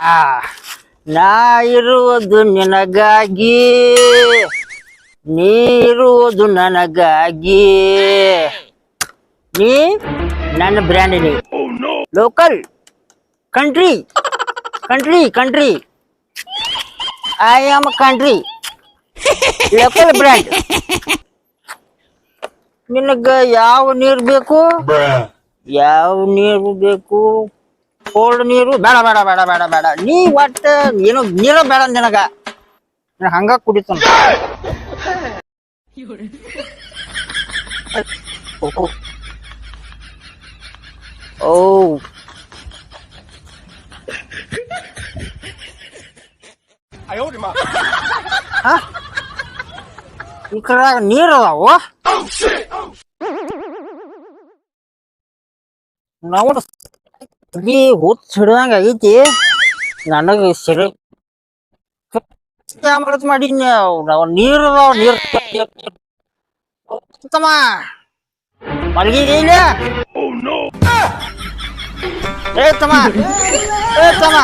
ಆ ನಾ ಇರುವುದು ನಿನಗಾಗಿ. ನೀರುವುದು ನನಗಾಗಿ. ನೀ ನನ್ನ ಬ್ರ್ಯಾಂಡ್ ನೀ. Local country country country I am country local brand ನಿನಗ ಯಾವ ನೀರು ಬೇಕು? ಯಾವ ನೀರು ಬೇಕು? ಕೋಲ್ಡ್ ನೀರು ಬೇಡ ಬೇಡ ಬೇಡ ಬೇಡ ಬೇಡ ನೀ ಒಟ್ಟ ಏನು ನೀರು ಬೇಡ ನಿನಗ ನಾ ಹಂಗ ಕುಡಿತಾನ ಓ ಹಾ? ಈ ಕಡೆ ನೀರ್ ಅದಾವು ನಾವು ಈ ಹುಚ್ಚ ಹಿಡ್ದಂಗ ಐತಿ ನನಗ ಸರಿ ಮಾಡತ್ ಮಾಡಿ ನೀರು ಅದಾವ ನೀರ್ ತಮ್ಮ ಇಲ್ಲ ಏ ತಮ್ಮ ಏ ತಮ್ಮ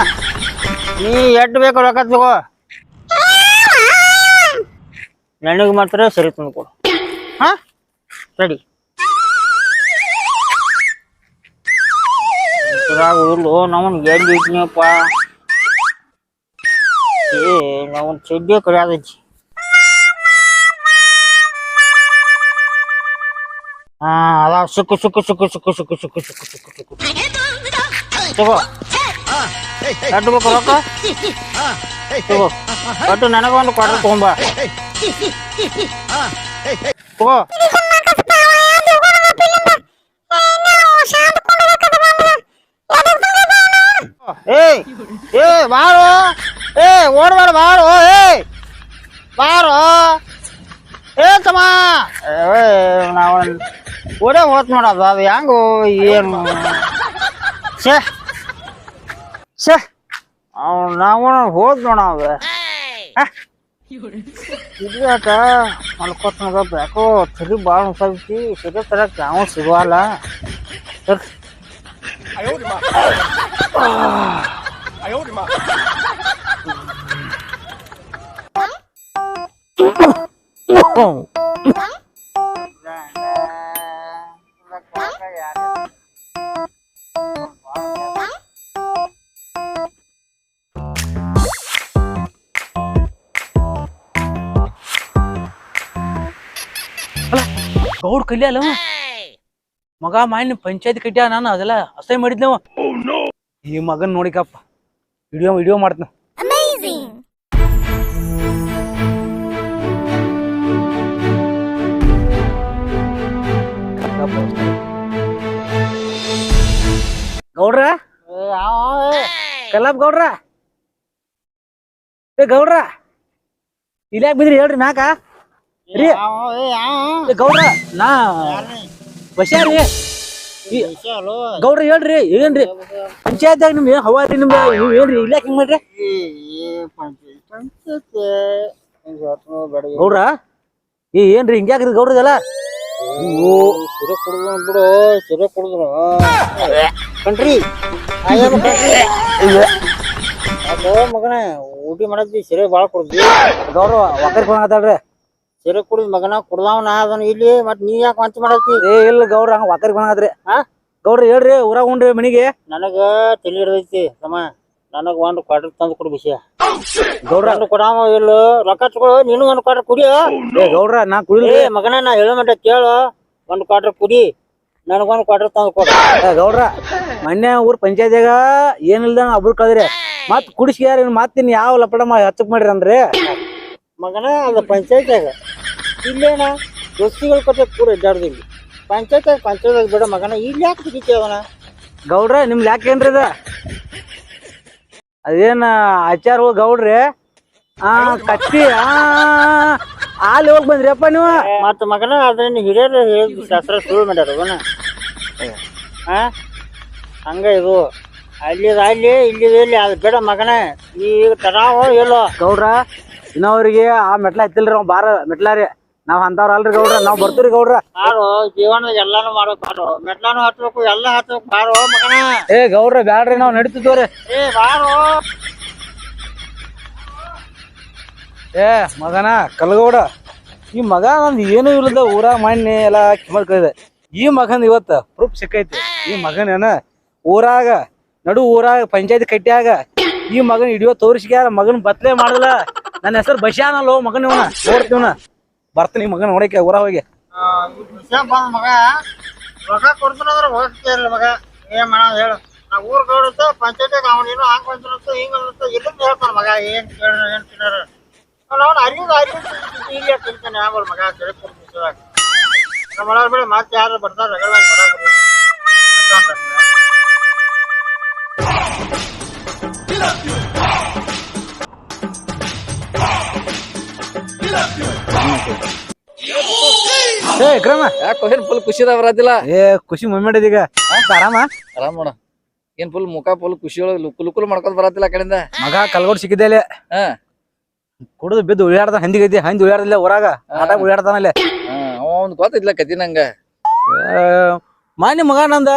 ನೀ ಎಟ್ ಬೇಕು ರೊಕ್ಕ ತಗೋ ನನಗೆ ಮಾತ್ರ ಸರಿ ತಂದು ಕೊಡು ಹಾ ರೆಡಿ ಇದ್ರಾಗ ಇಲ್ಲೋ ನಾವನ್ ಎಲ್ಲಿ ಇಟ್ನಿಯಪ್ಪ ಏ ನಾವನ್ ಚಡ್ಡಿ ಕಡಿಯಾದೈತಿ ಹಾ ಅದಾವ ಸುಕ್ಕು ಸುಕ್ಕು ಸುಕ್ಕು ಸುಕ್ಕು ಸುಕ್ಕು ಸುಕ್ಕು ಸುಕ್ಕು ಸುಕ್ಕು ಸುಕ್ಕು ತಗೋ ಎಟ್ಟು ಬೇಕು ರೊಕ್ಕ ತಗೋ ಒಟ್ಟು ನನಗೊಂದು ಕ್ವಾರ್ಟರ್ ತಗೊಂಬ ತಗೋ ಏಯ್, ಏ ಬಾರೋ ಏ, ಓಡ್ಬೇಡ ಬಾರೋ ಏ ಬಾರೋ ಏ, ತಮ್ಮ. ನಾವು ಓಡೇ ಹೋತ್ ನೋಡೋದು. ಅದು ಹೆಂಗು ಏನು? ಸೇ ಸೇ ಅವ್ ನಾವು ಹೋದ್ ನೋಡ ಅವ ಇದ್ಯಾಕ ಮಲ್ಕೋತ್ ಯಾಕೋ ತರಿ ಭಾಳ ಹೊಸೈತಿ ಸಿಗೋ ತರಕ್ ಯಾವ ಸಿಗುವಲ್ಲ ಸರ್. 哎呦我的妈！啊！哎呦我的妈！ಗೌಡ್ ಕಲ್ಯಾಣ ಮಗ ಮಾನ್ಯ ಪಂಚಾಯತ್ ಕಟ್ಟ ನಾನು ಅದೆಲ್ಲ ಅಸಹ್ಯ ಮಾಡಿದ್ನವ. ಈ ಮಗನ್ ನೋಡಿಕಪ್ಪ ವಿಡಿಯೋ ವಿಡಿಯೋ ಮಾಡ್ತಾನ. ಗೌಡ್ರ? ಕಲ್ಲಪ್ಪ ಗೌಡ್ರ? ಏ ಗೌಡ್ರ? ಇಲ್ಯಾಕ ಬಿದ್ರಿ? ಹೇಳ್ರಿ ನಾಕ? ರೀ? ಗೌಡ್ರ ನಾ ಬಸ್ಯಾರಿ ಈ ಗೌಡ್ರಿ ಹೇಳ್ರಿ ಏನ್ರಿ ಪಂಚಾಯತ್ ನಿಮ್ ಹವಾ ರೀ ಇಲ್ಲ ನೀವ್ ಏನ್ರಿ? ಇಲ್ಲ ಹಿಂಗ್ ಮಾಡ್ರಿ? ಗೌಡ್ರ ಈ ಏನ್ರಿ ಹಿಂಗ್ಯಾಕ್ರಿ ಓ ಸಿರೆ ಕುಡಿದ್ರು ಬಿಡು ಸಿರೆ ಕುಡಿದ್ರು. ಕಂಟ್ರಿ ಅದು ಮಗನ ಊಟಿ ಮಾಡದ್ವಿ ಸಿರೆ ಭಾಳ ಕುಡ್ದ್ವಿ. ಗೌರವ ಒಕ್ಕರ್ ಸಿರೆ ಕುಡಿದ್ ಮಗನ ಕುಡ್ದಾವ ನಾ ಅದನ್ನ ಇಲ್ಲಿ ಮತ್ ನೀ ಯಾಕೆ ವಾಂತಿ ಮಾಡತ್ತಿ? ಏ ಇಲ್ಲ ಗೌಡ್ರ ಹಂಗ ಒಕ್ಕರ್ ಬಂದ್ರಿ ಹಾ? ಗೌಡ್ರ ಹೇಳ್ರಿ ಊರಾಗ ಉಂಡ್ರಿ ಮನಿಗೆ. ನನಗ ತಲೆ ಹಿಡ್ದೈತಿ ತಮ್ಮ ನನಗ ಒಂದು ಕ್ವಾರ್ಟರ್ ತಂದು ಕೊಡು ವಿಷಯ ಗೌಡ್ರ. ಕೊಡಾವ ಇಲ್ಲ. ರೊಕ್ಕ ತಗೊಳು ನೀನು ಒಂದು ಕ್ವಾರ್ಟರ್ ಕುಡಿಯ. ಏ ಗೌಡ್ರ ನಾ ಕುಡಿಲ್ ಏ ಮಗನ ನಾ ಹೇಳೋ ಮಟ್ಟ ಕೇಳು. ಒಂದು ಕ್ವಾರ್ಟರ್ ಕುಡಿ. ನನಗೊಂದು ಕ್ವಾರ್ಟರ್ ತಂದು ಕೊಡು. ಏ ಗೌಡ್ರ ಮೊನ್ನೆ ಊರ್ ಪಂಚಾಯತಿಯಾಗ ಏನಿಲ್ದ ಅಬ್ರು ಕಳ್ದ್ರಿ. ಮತ್ ಕುಡಿಸ್ಕ್ಯಾರ ಮತ್ ಇನ್ ಯಾವ ಲಪಡ ಹಚ್ಚಕ್ ಮಾಡ್ರಿ ಅಂದ್ರಿ ಮಗನ ಅದ ಪಂಚಾಯತ್ಯಾಗ. ಇಲ್ಲೇನ? ದೋಸ್ತಿಗಳ ಕತೆ ಪೂರ ಎಡ್ಡಾಡ್ದಿಲ್ಲ ಪಂಚಾಯತ್ ಪಂಚಾಯತ್ ಬೇಡ ಮಗನ ಇಲ್ಲಿ ಯಾಕೆ ಬಿದ್ದಿತಿ ಅವನ? ಗೌಡ್ರ ನಿಮ್ ಏನ್ರಿ ಅದ ಅದೇನ ಆಚಾರ ಹೋಗಿ ಗೌಡ್ರಿ? ಆ ಕತ್ತಿ ಆ ಅಲ್ಲಿ ಹೋಗಿ ಬಂದ್ರಿಯಪ್ಪ ನೀವು? ಮತ್ತ ಮಗನ ಅದನ್ನ ಹಿರಿಯರು ಹೇಳಿ ಶಾಸ್ತ್ರ ಸುಳ್ಳು ಮಾಡ್ಯಾರ ಅವನ. ಹಾ ಹಂಗ ಇದು. ಅಲ್ಲಿ ಅಲ್ಲಿ ಇಲ್ಲಿ ಇಲ್ಲಿ ಅದು ಬೇಡ ಮಗನ. ಈಗ ತರಾವೋ ಎಲ್ಲೋ ಗೌಡ್ರ ಇನ್ನವ್ರಿಗೆ ಆ ಮೆಟ್ಲ ಹತ್ತಿಲ್ರಿ ನಾವ್ ಬಾರ ಮೆಟ್ಲ ರೀ ನಾವ್ ಅಂತವ್ರ ಅಲ್ರಿ ಗೌಡ್ರ ನಾವ್ ಬರ್ತೀರಿ ಗೌಡ್ರ. ಬಾರೋ ಜೀವನ ಎಲ್ಲಾನು ಮಾಡ್ಬೇಕು ಮೆಟ್ಲಾನು ಹತ್ಬೇಕು ಎಲ್ಲ ಹತ್ಬೇಕು ಬಾರೋ ಮಗನ. ಏ ಗೌಡ್ರ ಬ್ಯಾಡ್ರಿ ನಾವ್ ನಡೀತಿದ್ವ್ರಿ ಏ ಬಾರೋ ಏ ಮಗನ ಕಲ್ಗೌಡ ಈ ಮಗ ನಂದು ಏನೂ ಇಲ್ಲದ ಊರಾಗ ಮಣ್ಣೆ ಎಲ್ಲ ಕಿಮಲ್ ಈ ಮಗನ್ ಇವತ್ತು ಪ್ರೂಫ್ ಸಿಕ್ಕೈತಿ. ಈ ಮಗನೇನ ಊರಾಗ ನಡು ಊರಾಗ ಪಂಚಾಯತ್ ಕಟ್ಟಿಯಾಗ ಈ ಮಗನ್ ಇಡಿಯೋ ತೋರಿಸ್ಕ್ಯಾರ ಮಗನ್ ಬತ್ಲೆ ಮಾಡಲ್ಲ. ನನ್ನ ಹೆಸರು ಬಶಾನಲ್ಲೋ ಮಗನ ಇವನ ನೋಡ್ತೀವನ. ಬರ್ತೀನಿ ಮಗ ಮಗನ್ ನೋಡಕ್ಕೆ ಊರ ಹೋಗಿ. ಮಗ. ರೊಕ್ಕ ಕೊಡ್ತಾನಂದ್ರ ಹೋಗ್ತಿರಲ್ಲ ಮಗ. ಏನ್ ಮಾಡ ಹೇಳು. ನಾ ಊರ್ ಗೌಡತ್ತ ಪಂಚಾಯತಿಗೆ ಅವ್ನು ಏನೋ ಹಂಗ್ ಬಂದಿರುತ್ತ ಹಿಂಗ್ ಬಂದಿರುತ್ತ ಇಲ್ಲಿಂದ ಹೇಳ್ತಾನ ಮಗ ಏನ್ ಕೇಳ ಏನ್ ತಿನ್ನಾರ. ಅವ್ನು ಅರಿವು ಅರಿವು ಈಗ ತಿಂತಾನೆ ಆಮೇಲೆ ಮಗ ತಿಳ್ಕೊಂಡು ನಮ್ಮ ಮನೆಯವ್ರ್ ಬಿಡಿ ಮತ್ತೆ ಯಾರು ಬರ್ತಾರ ರಗಡ ಬರಾಬರಿ ಏ ಗ್ರಾಮ. ಯಾಕೆ ಏನ್ ಫುಲ್ ಖುಷಿ ಬರತ್ತಿಲ್ಲ ಏ ಖುಷಿ ಮೂಮೆಂಟ್ ಈಗ ಆರಾಮ? ಆರಾಮ್ ನೋಡ. ಏನ್ ಫುಲ್ ಮುಖ ಫುಲ್ ಖುಷಿ ಒಳಗ್ ಲುಕ್ ಲುಕ್ ಮಾಡ್ಕೊಂಡ್ ಬರತ್ತಿಲ್ಲ ಆ ಕಡೆಯಿಂದ? ಮಗ ಕಲ್ಗೋಡ್ ಸಿಕ್ಕಿದ್ದೇಲೆ ಹಾ. ಕುಡಿದು ಬಿದ್ದು ಉಳಿಯಾಡ್ದ ಹಂದಿಗೈತಿ ಹಂದಿ ಉಳಿಯಾಡ್ದಿಲ್ಲ ಊರಾಗ ಆಟ ಉಳಿಯಾಡ್ತಾನಲ್ಲೇ ಹಾ ಅವ ಒಂದ್ ಗೊತ್ತಿದ್ಲ ಕತಿ ನಂಗ. ಮಾನ್ಯ ಮಗ ನಂದ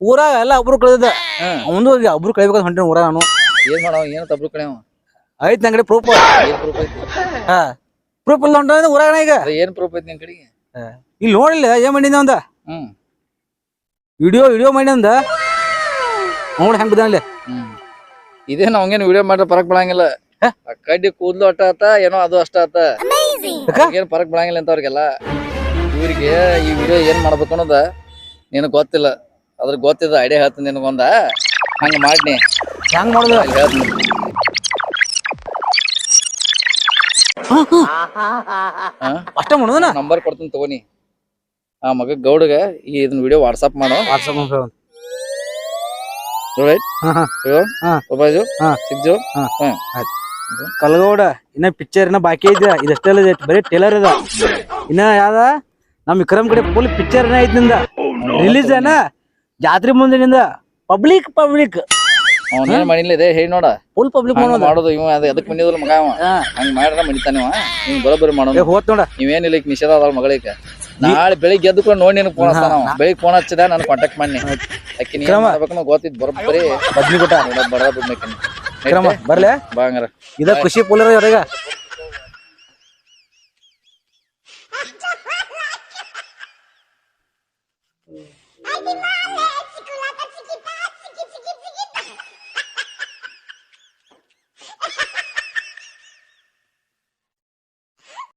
ಊರಾಗ ಎಲ್ಲ ಒಬ್ರು ಕಳೆದ ಹಾ. ಅವಂದು ಒಬ್ರು ಕಳಿಬೇಕಂತ ಹೊಂಟಿನ ಊರಾಗ ನಾನು. ಏನ್ ಮಾಡವ ಏನ್ ಒಬ್ರು ಕಡೆ ಅವ? ಐತ್ ನಂಗಡೆ ಪ್ರೂಫ್ ಪ್ರೂಫ್ ಐತಿ? ಹಾ. ಪ್ರೂಫ್ ಇಲ್ಲ ಹೊಂಟ ಊರಾಗ ಈಗ. ಅದ ಏನ್ ಪ್ರೂಫ್ ಐತಿ ನಿನ್ ಕಡೆಗೆ? ಇಲ್ಲಿ ನೋಡಿಲ್ಲ ಏನ್ ಮಾಡಿದ ಅಂದ ಹ್ಮ್. ವಿಡಿಯೋ ವಿಡಿಯೋ ಮಾಡಿಂದ ನೋಡಿ ಹೆಂಗ್ ಬಿದ್ದಾನಲ್ಲಿ ಹ್ಮ್. ಇದೇನ್ ಅವಂಗೇನ್ ವಿಡಿಯೋ ಮಾಡ್ರೆ ಪರಕ್ ಬಿಡಂಗಿಲ್ಲ? ಆ ಕಡ್ಡಿ ಕೂದ್ಲು ಅಟ್ಟ ಆತ ಏನೋ ಅದು ಅಷ್ಟ ಆತ. ಯಾಕ? ಏನ್ ಪರಕ್ ಬಿಡಂಗಿಲ್ಲ ಅಂತ ಅವ್ರಿಗೆಲ್ಲ ಇವ್ರಿಗೆ ಈ ವಿಡಿಯೋ ಏನ್ ಮಾಡ್ಬೇಕು ಅನ್ನೋದ ನಿನ್ ಗೊತ್ತಿಲ್ಲ. ಅದ್ರ ಗೊತ್ತಿದ ಐಡಿಯಾ ಹೇಳ್ತೀನಿ ನಿನಗೊಂದ. ಹಂಗ ಮಾಡ್ನಿ. ಹೆಂಗ್ ಮಾಡುದು? ಹೇಳ್ತೀನಿ ಹಾ ಅಷ್ಟ ಮಾಡುದನ? ನಂಬರ್ ಕೊಡ್ತೀನಿ ತಗೋನಿ. ಆ ಮಗ ಗೌಡಗ ಈ ಇದನ್ನ ವಿಡಿಯೋ ವಾಟ್ಸಪ್ ಮಾಡು. ವಾಟ್ಸಪ್ ಕಲ್ಗೌಡ ಇನ್ನ ಪಿಕ್ಚರ್ ಇನ್ನ ಬಾಕಿ ಐತಿ ಇದಷ್ಟೆಲ್ಲ ಇದೆ? ಬರೀ ಟೇಲರ್ ಅದ ಇನ್ನ ಯಾವ್ದ? ನಮ್ ವಿಕ್ರಮ್ ಕಡೆ ಫುಲ್ ಪಿಕ್ಚರ್ ಐತಿ ನಿಂದ. ರಿಲೀಸ್ ಏನ? ಜಾತ್ರೆ ಮುಂದಿನಿಂದ. ಪಬ್ಲಿಕ್ ಪಬ್ಲಿಕ್ ಅವನೇನ್ ಮಾಡಿಲ್ಲ ಇದೆ? ಹೇಳಿ ನೋಡ. ಫುಲ್ ಪಬ್ಲಿಕ್ ಮಾಡೋದು. ಮಾಡೋದು ಇವ ಅದ ಅದಕ್ಕೆ ಬಂದಿದ್ರು ಮಗ ಅವ. ಹಂಗ್ ಮಾಡ್ರ ಮಣಿತಾನೆ ಅವ ನೀನ್ ಬರೋಬ್ಬರಿ ಮಾಡೋದು ಹೋತ್ ನೋಡ. ನೀವೇನಿಲ್ಲ ಈಗ ನಿಷೇಧ ಅದಾವ ಮಗಳಿಗೆ ನಾಳೆ ಬೆಳಿಗ್ಗೆ ಎದ್ದು ಕೂಡ ನೋಡಿ ನಿನಗೆ ಫೋನ್ ಹಚ್ತಾನ ಅವ. ಬೆಳಿಗ್ಗೆ ಫೋನ್ ಹಚ್ಚದ ನನ್ ಕಾಂಟ್ಯಾಕ್ಟ್ ಮಾಡಿ ಅಕ್ಕಿ ನೀನ್ ಮಾಡ್ಬೇಕು ಗೊತ್ತಿದ್ ಬರೋಬ್ಬರಿ. ಬದ್ನಿ ಬಿಟ್ಟ. ಬಡ ಬಿಡ್ಬೇಕು ಬರ್ಲೆ. ಬಾ ಇದ ಖುಷಿ ಪುಲರ ಇವ್ರೀಗ Happy